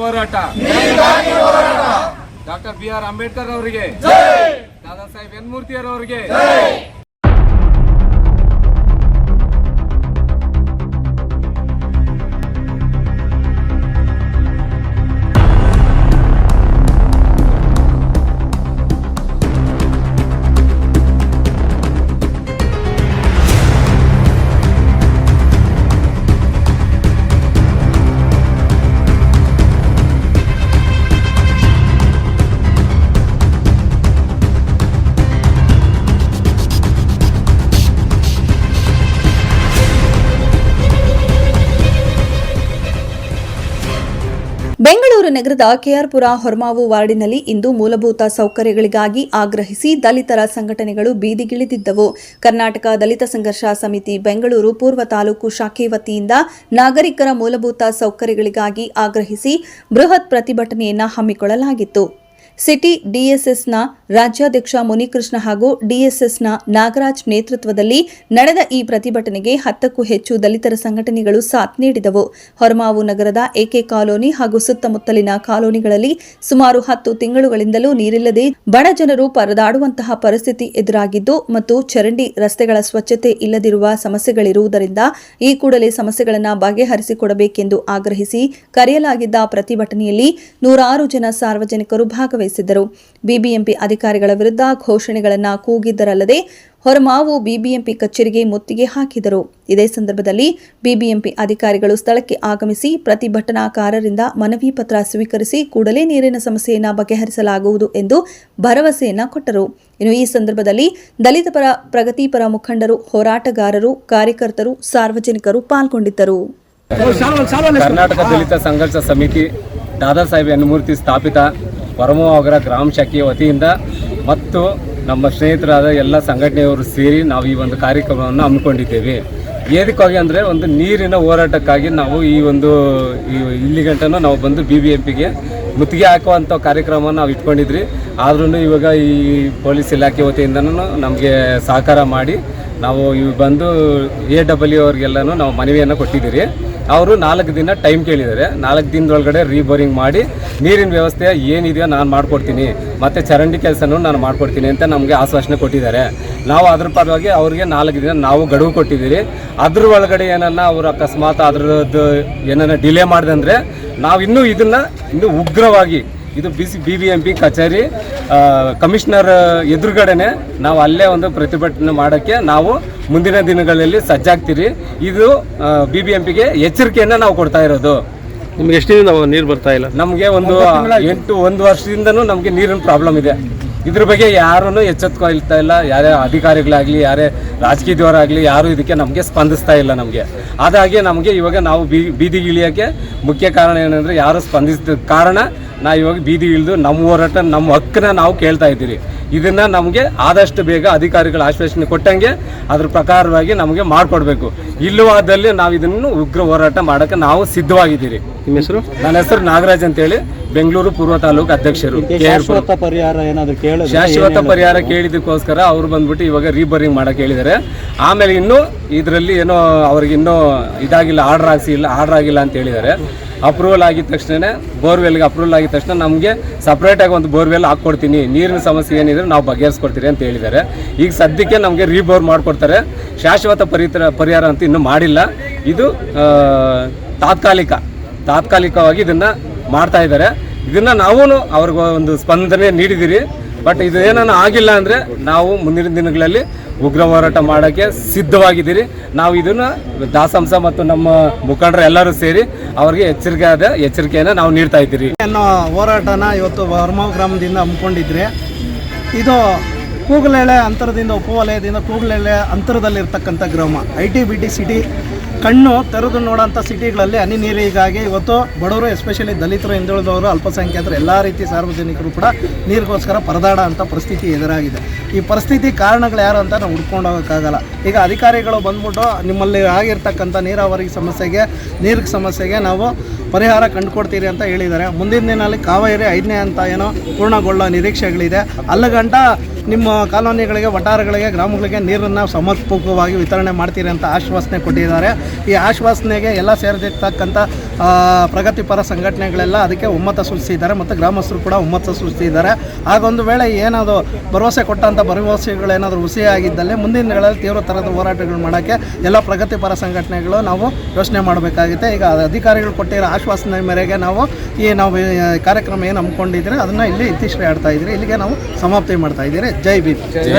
ಹೋರಾಟ. Doctor B R Ambedkar ಅವರಿಗೆ. Dada Saheb N ಮೂರ್ತಿಯವರವರಿಗೆ ಬೆಂಗಳೂರು ನಗರದ ಕೆಆರ್ಪುರ ಹೊರಮಾವು ವಾರ್ಡಿನಲ್ಲಿ ಇಂದು ಮೂಲಭೂತ ಸೌಕರ್ಯಗಳಿಗಾಗಿ ಆಗ್ರಹಿಸಿ ದಲಿತರ ಸಂಘಟನೆಗಳು ಬೀದಿಗಿಳಿದಿದ್ದವು. ಕರ್ನಾಟಕ ದಲಿತ ಸಂಘರ್ಷ ಸಮಿತಿ ಬೆಂಗಳೂರು ಪೂರ್ವ ತಾಲೂಕು ಶಾಖೆ ವತಿಯಿಂದ ನಾಗರಿಕರ ಮೂಲಭೂತ ಸೌಕರ್ಯಗಳಿಗಾಗಿ ಆಗ್ರಹಿಸಿ ಬೃಹತ್ ಪ್ರತಿಭಟನೆಯನ್ನು ಹಮ್ಮಿಕೊಳ್ಳಲಾಗಿತ್ತು. ಸಿಟಿ ಡಿಎಸ್ಎಸ್ನ ರಾಜ್ಯಾಧ್ಯಕ್ಷ ಮುನಿಕೃಷ್ಣ ಹಾಗೂ ಡಿಎಸ್ಎಸ್ನ ನಾಗರಾಜ್ ನೇತೃತ್ವದಲ್ಲಿ ನಡೆದ ಈ ಪ್ರತಿಭಟನೆಗೆ ಹತ್ತಕ್ಕೂ ಹೆಚ್ಚು ದಲಿತರ ಸಂಘಟನೆಗಳು ಸಾಥ್ ನೀಡಿದವು. ಹೊರಮಾವು ನಗರದ ಎಕೆ ಕಾಲೋನಿ ಹಾಗೂ ಸುತ್ತಮುತ್ತಲಿನ ಕಾಲೋನಿಗಳಲ್ಲಿ ಸುಮಾರು ಹತ್ತು ತಿಂಗಳುಗಳಿಂದಲೂ ನೀರಿಲ್ಲದೆ ಬಡ ಜನರು ಪರದಾಡುವಂತಹ ಪರಿಸ್ಥಿತಿ ಎದುರಾಗಿದ್ದು ಮತ್ತು ಚರಂಡಿ ರಸ್ತೆಗಳ ಸ್ವಚ್ಛತೆ ಇಲ್ಲದಿರುವ ಸಮಸ್ಯೆಗಳಿರುವುದರಿಂದ ಈ ಕೂಡಲೇ ಸಮಸ್ಯೆಗಳನ್ನು ಬಗೆಹರಿಸಿಕೊಡಬೇಕೆಂದು ಆಗ್ರಹಿಸಿ ಕರೆಯಲಾಗಿದ್ದ ಪ್ರತಿಭಟನೆಯಲ್ಲಿ ನೂರಾರು ಜನ ಸಾರ್ವಜನಿಕರು ಭಾಗವಹಿಸಿದ್ದರು ಬಿಬಿಎಂಪಿ ಅಧಿಕಾರಿಗಳ ವಿರುದ್ಧ ಘೋಷಣೆಗಳನ್ನು ಕೂಗಿದ್ದರಲ್ಲದೆ ಹೊರಮಾವು ಬಿಬಿಎಂಪಿ ಕಚೇರಿಗೆ ಮುತ್ತಿಗೆ ಹಾಕಿದರು. ಇದೇ ಸಂದರ್ಭದಲ್ಲಿ ಬಿಬಿಎಂಪಿ ಅಧಿಕಾರಿಗಳು ಸ್ಥಳಕ್ಕೆ ಆಗಮಿಸಿ ಪ್ರತಿಭಟನಾಕಾರರಿಂದ ಮನವಿ ಪತ್ರ ಸ್ವೀಕರಿಸಿ ಕೂಡಲೇ ನೀರಿನ ಸಮಸ್ಯೆಯನ್ನು ಬಗೆಹರಿಸಲಾಗುವುದು ಎಂದು ಭರವಸೆಯನ್ನು ಕೊಟ್ಟರು. ಇನ್ನು ಈ ಸಂದರ್ಭದಲ್ಲಿ ದಲಿತ ಪರ ಪ್ರಗತಿಪರ ಮುಖಂಡರು ಹೋರಾಟಗಾರರು ಕಾರ್ಯಕರ್ತರು ಸಾರ್ವಜನಿಕರು ಪಾಲ್ಗೊಂಡಿದ್ದರು. ಕರ್ನಾಟಕ ದಲಿತ ಸಂಘರ್ಷ ಸಮಿತಿ ದಾದಾ ಸಾಹೇಬ್ ಸ್ಥಾಪಿತ ಪರಮೋಗ್ರ ಗ್ರಾಮ ಶಾಖೆಯ ವತಿಯಿಂದ ಮತ್ತು ನಮ್ಮ ಸ್ನೇಹಿತರಾದ ಎಲ್ಲ ಸಂಘಟನೆಯವರು ಸೇರಿ ನಾವು ಈ ಒಂದು ಕಾರ್ಯಕ್ರಮವನ್ನು ಹಮ್ಮಿಕೊಂಡಿದ್ದೇವೆ. ಏದಕ್ಕಾಗಿ ಅಂದರೆ ಒಂದು ನೀರಿನ ಹೋರಾಟಕ್ಕಾಗಿ ನಾವು ಈ ಒಂದು ಇಲ್ಲಿ ಗಂಟನೂ ನಾವು ಬಂದು ಬಿ ಬಿ ಎಂ ಪಿಗೆ ಮುತ್ತಿಗೆ ಹಾಕುವಂಥ ಕಾರ್ಯಕ್ರಮ ನಾವು ಇಟ್ಕೊಂಡಿದ್ರಿ. ಆದ್ರೂ ಇವಾಗ ಈ ಪೊಲೀಸ್ ಇಲಾಖೆ ವತಿಯಿಂದನೂ ನಮಗೆ ಸಹಕಾರ ಮಾಡಿ ನಾವು ಇವ್ ಬಂದು ಎ ಡಬ್ಲ್ಯೂ ಅವ್ರಿಗೆಲ್ಲನೂ ನಾವು ಮನವಿಯನ್ನು ಕೊಟ್ಟಿದ್ದೀರಿ. ಅವರು ನಾಲ್ಕು ದಿನ ಟೈಮ್ ಕೇಳಿದ್ದಾರೆ. ನಾಲ್ಕು ದಿನದೊಳಗಡೆ ರೀಬೋರಿಂಗ್ ಮಾಡಿ ನೀರಿನ ವ್ಯವಸ್ಥೆ ಏನಿದೆಯೋ ನಾನು ಮಾಡಿಕೊಡ್ತೀನಿ. ಮತ್ತು ಚರಂಡಿ ಕೆಲಸನೂ ನಾನು ಮಾಡಿಕೊಡ್ತೀನಿ ಅಂತ ನಮಗೆ ಆಶ್ವಾಸನೆ ಕೊಟ್ಟಿದ್ದಾರೆ. ನಾವು ಅದ್ರ ಪರವಾಗಿ ಅವ್ರಿಗೆ ನಾಲ್ಕು ದಿನ ನಾವು ಗಡುವು ಕೊಟ್ಟಿದ್ದೀರಿ. ಅದ್ರ ಒಳಗಡೆ ಏನನ್ನ ಅವರು ಅಕಸ್ಮಾತ್ ಅದ್ರದ್ದು ಏನನ್ನ ಡಿಲೇ ಮಾಡಿದಂದ್ರೆ ನಾವು ಇನ್ನೂ ಇದನ್ನು ಇನ್ನೂ ಉಗ್ರವಾಗಿ ಇದು B C B B M P ಕಚೇರಿ. ಆ, ಕಮಿಷನರ್ ಎದುರುಗಡೆನೆ ನಾವು ಅಲ್ಲೇ ಒಂದು ಪ್ರತಿಭಟನೆ ಮಾಡೋಕ್ಕೆ ನಾವು ಮುಂದಿನ ದಿನಗಳಲ್ಲಿ ಸಜ್ಜಾಗ್ತೀರಿ. ಇದು ಬಿ ಬಿ ಎಂ ಪಿಗೆ ಎಚ್ಚರಿಕೆಯನ್ನು ನಾವು ಕೊಡ್ತಾ ಇರೋದು. ನಿಮ್ಗೆ ಎಷ್ಟು ದಿನ ನೀರು ಬರ್ತಾ ಇಲ್ಲ? ನಮಗೆ ಒಂದು ಎಂಟು ಒಂದು ವರ್ಷದಿಂದನೂ ನಮಗೆ ನೀರಿನ ಪ್ರಾಬ್ಲಮ್ ಇದೆ. ಇದ್ರ ಬಗ್ಗೆ ಯಾರೂ ಎಚ್ಚೆತ್ಕೊಳ್ತಾ ಇಲ್ಲ ಯಾರೇ ಅಧಿಕಾರಿಗಳಾಗಲಿ ಯಾರೇ ರಾಜಕೀಯದವರಾಗಲಿ ಯಾರು ಇದಕ್ಕೆ ನಮಗೆ ಸ್ಪಂದಿಸ್ತಾ ಇಲ್ಲ ನಮಗೆ. ಅದಾಗಿ ನಮಗೆ ಇವಾಗ ನಾವು ಬೀ ಬೀದಿಗೆ ಇಳಿಯೋಕ್ಕೆ ಮುಖ್ಯ ಕಾರಣ ಏನಂದರೆ ಯಾರು ಸ್ಪಂದಿಸಿದ ಕಾರಣ ನಾ ಇವಾಗ ಬೀದಿ ಇಳಿದು ನಮ್ಮ ಹೋರಾಟ ನಮ್ಮ ಹಕ್ಕನ್ನ ನಾವು ಕೇಳ್ತಾ ಇದ್ದೀರಿ. ಇದನ್ನು ನಮಗೆ ಆದಷ್ಟು ಬೇಗ ಅಧಿಕಾರಿಗಳ ಆಶ್ವಾಸನೆ ಕೊಟ್ಟಂಗೆ ಅದ್ರ ಪ್ರಕಾರವಾಗಿ ನಮಗೆ ಮಾಡಿಕೊಡ್ಬೇಕು. ಇಲ್ಲವಾದಲ್ಲಿ ನಾವು ಇದನ್ನು ಉಗ್ರ ಹೋರಾಟ ಮಾಡೋಕ್ಕೆ ನಾವು ಸಿದ್ಧವಾಗಿದ್ದೀರಿ. ನಿಮ್ಮ ಹೆಸರು? ನನ್ನ ಹೆಸರು ನಾಗರಾಜ್ ಅಂತೇಳಿ. ಬೆಂಗಳೂರು ಪೂರ್ವ ತಾಲೂಕು ಅಧ್ಯಕ್ಷರು KR ಪರಿಹಾರ ಏನಾದ್ರು ಶಾಶ್ವತ ಪರಿಹಾರ ಕೇಳಿದಕ್ಕೋಸ್ಕರ ಅವರು ಬಂದ್ಬಿಟ್ಟು ಇವಾಗ ರೀಬರಿಂಗ್ ಮಾಡಕ್ಕೆ ಹೇಳಿದ್ದಾರೆ. ಆಮೇಲೆ ಇನ್ನು ಇದರಲ್ಲಿ ಏನೋ ಅವ್ರಿಗೆ ಇನ್ನೂ ಇದಾಗಿಲ್ಲ ಆರ್ಡರ್ ಆಗಿಲ್ಲ ಆರ್ಡರ್ ಆಗಿಲ್ಲ ಅಂತ ಹೇಳಿದ್ದಾರೆ. ಅಪ್ರೂವಲ್ ಆಗಿದ ತಕ್ಷಣ ಬೋರ್ವೆಲ್ಗೆ ಅಪ್ರೂವಲ್ ಆಗಿದ ತಕ್ಷಣ ನಮಗೆ ಸಪ್ರೇಟಾಗಿ ಒಂದು ಬೋರ್ವೆಲ್ ಹಾಕ್ಕೊಡ್ತೀನಿ. ನೀರಿನ ಸಮಸ್ಯೆ ಏನಿದ್ರೆ ನಾವು ಬಗೆಹರಿಸ್ಕೊಡ್ತೀರಿ ಅಂತ ಹೇಳಿದ್ದಾರೆ. ಈಗ ಸದ್ಯಕ್ಕೆ ನಮಗೆ ರೀಬೋರ್ ಮಾಡಿಕೊಡ್ತಾರೆ. ಶಾಶ್ವತ ಪರಿತರ ಪರಿಹಾರ ಅಂತ ಇನ್ನೂ ಮಾಡಿಲ್ಲ. ಇದು ತಾತ್ಕಾಲಿಕ ತಾತ್ಕಾಲಿಕವಾಗಿ ಇದನ್ನ ಮಾಡ್ತಾ ಇದ್ದಾರೆ. ಇದನ್ನ ನಾವು ಅವ್ರಿಗೆ ಒಂದು ಸ್ಪಂದನೆ ನೀಡಿದ್ದೀರಿ ಬಟ್ ಇದು ಏನನ್ನ ಆಗಿಲ್ಲ ಅಂದರೆ ನಾವು ಮುಂದಿನ ದಿನಗಳಲ್ಲಿ ಉಗ್ರ ಹೋರಾಟ ಮಾಡೋಕ್ಕೆ ಸಿದ್ಧವಾಗಿದ್ದೀರಿ. ನಾವು ಇದನ್ನು ದಾಸಂಸ ಮತ್ತು ನಮ್ಮ ಮುಖಂಡರು ಎಲ್ಲರೂ ಸೇರಿ ಅವ್ರಿಗೆ ಎಚ್ಚರಿಕೆ ಆದ ಎಚ್ಚರಿಕೆಯನ್ನು ನಾವು ನೀಡ್ತಾ ಇದ್ದೀರಿ. ಅನ್ನೋ ಹೋರಾಟನ ಇವತ್ತು ವರ್ಮಾವ್ ಗ್ರಾಮದಿಂದ ಹಮ್ಮಿಕೊಂಡಿದ್ರೆ. ಇದು ಕೂಗಲೆಳೆ ಅಂತರದಿಂದ ಉಪವಲಯದಿಂದ ಕೂಗಲೆಳೆ ಅಂತರದಲ್ಲಿರ್ತಕ್ಕಂಥ ಗ್ರಾಮ. I T B T city ಕಣ್ಣು ತೆರೆದು ನೋಡೋಂಥ ಸಿಟಿಗಳಲ್ಲಿ ಹನಿ ನೀರಿಗಾಗಿ ಇವತ್ತು ಬಡವರು ಎಸ್ಪೆಷಲಿ ದಲಿತರು, ಹಿಂದುಳಿದವರು, ಅಲ್ಪಸಂಖ್ಯಾತರು, ಎಲ್ಲ ರೀತಿ ಸಾರ್ವಜನಿಕರು ಕೂಡ ನೀರಿಗೋಸ್ಕರ ಪರದಾಡ ಅಂಥ ಪರಿಸ್ಥಿತಿ ಎದುರಾಗಿದೆ. ಈ ಪರಿಸ್ಥಿತಿ ಕಾರಣಗಳು ಯಾರು ಅಂತ ನಾವು ಹುಡ್ಕೊಂಡು ಹೋಗೋಕ್ಕಾಗಲ್ಲ ಈಗ ಅಧಿಕಾರಿಗಳು ಬಂದ್ಬಿಟ್ಟು ನಿಮ್ಮಲ್ಲಿ ಆಗಿರ್ತಕ್ಕಂಥ ನೀರಾವರಿ ಸಮಸ್ಯೆಗೆ ನೀರಿಗೆ ಸಮಸ್ಯೆಗೆ ನಾವು ಪರಿಹಾರ ಕಂಡುಕೊಡ್ತೀರಿ ಅಂತ ಹೇಳಿದ್ದಾರೆ. ಮುಂದಿನ ದಿನದಲ್ಲಿ ಕಾವೇರಿ ಐದನೇ ಅಂತ ಏನೋ ಪೂರ್ಣಗೊಳ್ಳೋ ನಿರೀಕ್ಷೆಗಳಿದೆ. ಅಲ್ಲಗಂಟ ನಿಮ್ಮ ಕಾಲೋನಿಗಳಿಗೆ ವಟಾರಗಳಿಗೆ ಗ್ರಾಮಗಳಿಗೆ ನೀರನ್ನು ಸಮರ್ಪಕವಾಗಿ ವಿತರಣೆ ಮಾಡ್ತೀರಿ ಅಂತ ಆಶ್ವಾಸನೆ ಕೊಟ್ಟಿದ್ದಾರೆ. ಈ ಆಶ್ವಾಸನೆಗೆ ಎಲ್ಲ ಸೇರಿದಿರ್ತಕ್ಕಂಥ ಪ್ರಗತಿಪರ ಸಂಘಟನೆಗಳೆಲ್ಲ ಅದಕ್ಕೆ ಒಮ್ಮತ ಸೂಚಿಸಿದ್ದಾರೆ ಮತ್ತು ಗ್ರಾಮಸ್ಥರು ಕೂಡ ಒಮ್ಮತ ಸೂಚಿಸಿದ್ದಾರೆ ಹಾಗೊಂದು ವೇಳೆ ಏನಾದರೂ ಭರವಸೆ ಕೊಟ್ಟಂಥ ಭರವಸೆಗಳೇನಾದರೂ ಹುಸಿಯಾಗಿದ್ದಲ್ಲಿ ಮುಂದಿನ ದಿನಗಳಲ್ಲಿ ತೀವ್ರ ಥರದ ಹೋರಾಟಗಳು ಮಾಡೋಕ್ಕೆ ಎಲ್ಲ ಪ್ರಗತಿಪರ ಸಂಘಟನೆಗಳು ನಾವು ಯೋಚನೆ ಮಾಡಬೇಕಾಗುತ್ತೆ. ಈಗ ಅಧಿಕಾರಿಗಳು ಕೊಟ್ಟಿರೋ ಆಶ್ವಾಸನೆ ಮೇರೆಗೆ ನಾವು ಈ ನಾವು ಕಾರ್ಯಕ್ರಮ ಏನು ಹಮ್ಮಿಕೊಂಡಿದ್ರೆ ಅದನ್ನು ಇಲ್ಲಿ ಇತಿಶ್ರೀ ಆಡ್ತಾ ಇದ್ದೀರಿ. ಇಲ್ಲಿಗೆ ನಾವು ಸಮಾಪ್ತಿ ಮಾಡ್ತಾ ಇದ್ದೀರಿ. ಜೈ ಭೀಮ್.